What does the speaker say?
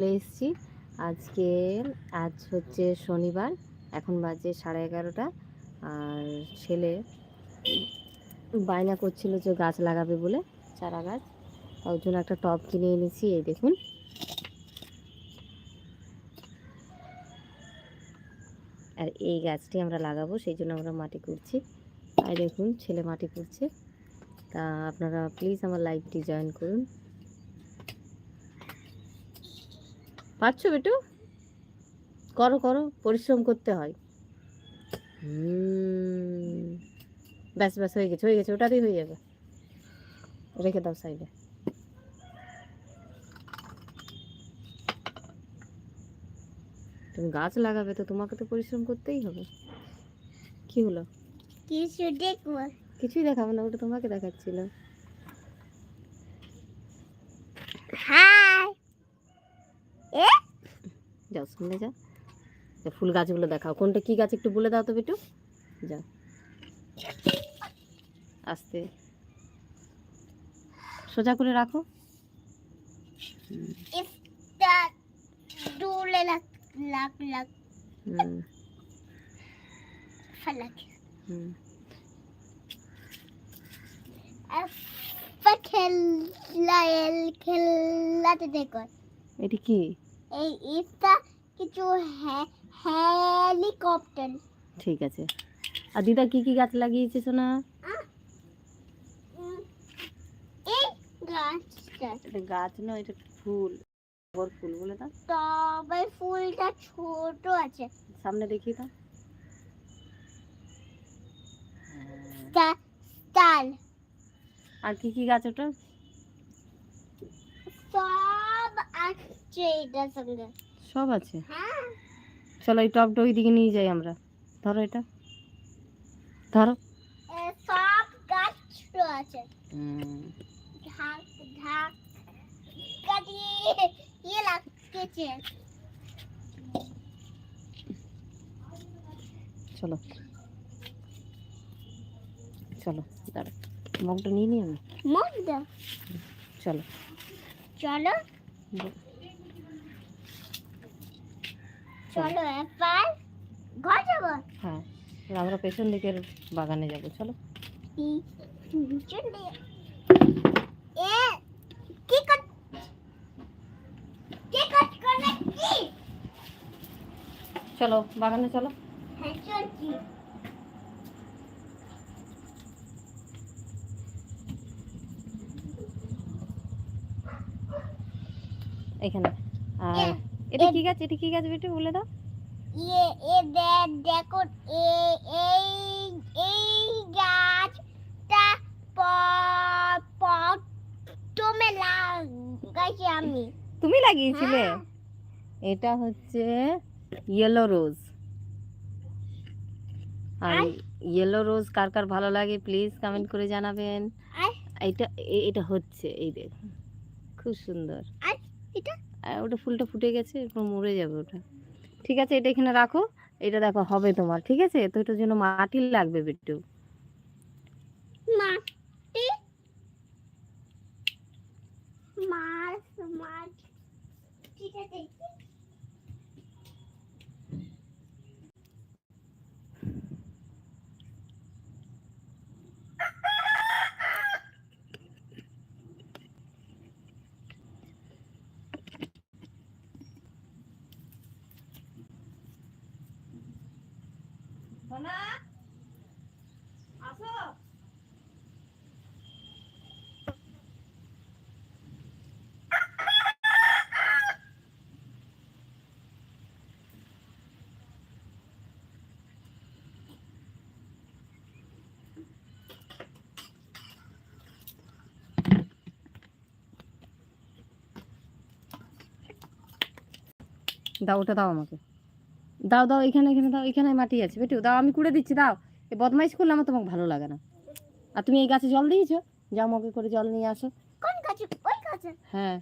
চলে এসেছি। আজকে, আজ হচ্ছে শনিবার, এখন বাজে সাড়ে এগারোটা। আর ছেলে বায়না করছিল যে গাছ লাগাবে বলে, চারা গাছ। তার জন্য একটা টব কিনে এনেছি, এই দেখুন। আর এই গাছটি আমরা লাগাবো, সেই জন্য আমরা মাটি করছি আর দেখুন, ছেলে মাটি করছে তা আপনারা প্লিজ আমার লাইভটি জয়েন করুন। পারছ বেটু? করো করো পরিশ্রম করতে হয়। হুম। ব্যাস ব্যাস হয়ে গেছে হয়ে গেছে ওটাতেই হয়ে যাবে। রেখে দাও সাইডে তুমি গাছ লাগাবে তো তোমাকে তো পরিশ্রম করতেই হবে। কি হলো? কিছু দেখব। কিছুই দেখাবো না ওটা তোমাকে দেখাচ্ছিল হাই এ যাও সামনে যা ফুল গাছগুলো দেখাও। কোনটা কি গাছ একটু বলে দাও তো বেটু। যাও। আস্তে। সোজা করে রাখো। খেলা খেলাতে দেখো। এটি কি? এই ইফতা কিছু হেলিকপ্টার ঠিক আছে। আর দিদা কি কি গাছ লাগিয়েছে সোনা? এই গাছটা। গাছ নয় এটা ফুল। বর ফুল বলে দাও। তবে ফুলটা ছোট আছে। সামনে দাও। তা- তাল। আর কি কি গাছ ওটা? আছে এটার সঙ্গে। সব আছে? হ্যাঁ। চলো এই টপটা ওই দিকে নিয়ে যাই আমরা। ধরো এটা। ধরো। সব গাছ আছে। ঢাক ঢাক দিয়ে ইয়ে লাগতেছে চলো। চলো দাঁড়া। মগটা নিয়ে নিই আমি? মজা চলো। চলো। চলো এবার ঘর যাব? হ্যাঁ আমরা পেছন দিকের বাগানে যাব চলো। পিছন দিয়ে। এ কি কাট কি কাট করে কি? চলো বাগানে চলো। হ্যাঁ চলছি। এখানে। আর এটা এ- কি গাছ? এটা কি গাছ বেটু? বলে দাও। ইয়ে এ দেখ দেখো এ এই এই গাছটা প প্রথমে লাগাইছি আমি। তুমি লাগিয়েছিলে? হ্যাঁ। এটা হচ্ছে ইয়েলো রোজ আর? ইয়েলো রোজ কার কার ভালো লাগে প্লিজ কমেন্ট করে জানাবেন? এটা এটা হচ্ছে এই দেখুন খুব সুন্দর। আর এটা? আর ওটা ফুলটা ফুটে গেছে এরপর মরে যাবে ওটা। ঠিক আছে এটা এখানে রাখো। এটা দেখো হবে তোমার ঠিক আছে? তো এটার জন্য মাটি লাগবে বিট্টু মাটি? মাছ মাছ। ঠিক আছে দাও ওটা দাও আমাকে। দাও দাও এখানে এখানে দাও এখানে মাটি আছে বেটু দাও আমি কুড়ে দিচ্ছি দাও। এই বদমাইশ করলে আমার তোমাকে ভালো লাগে না। আর তুমি এই গাছে জল দিয়েছ? যাও মগে করে জল নিয়ে আসো। কোন গাছে? ওই গাছে। হ্যাঁ।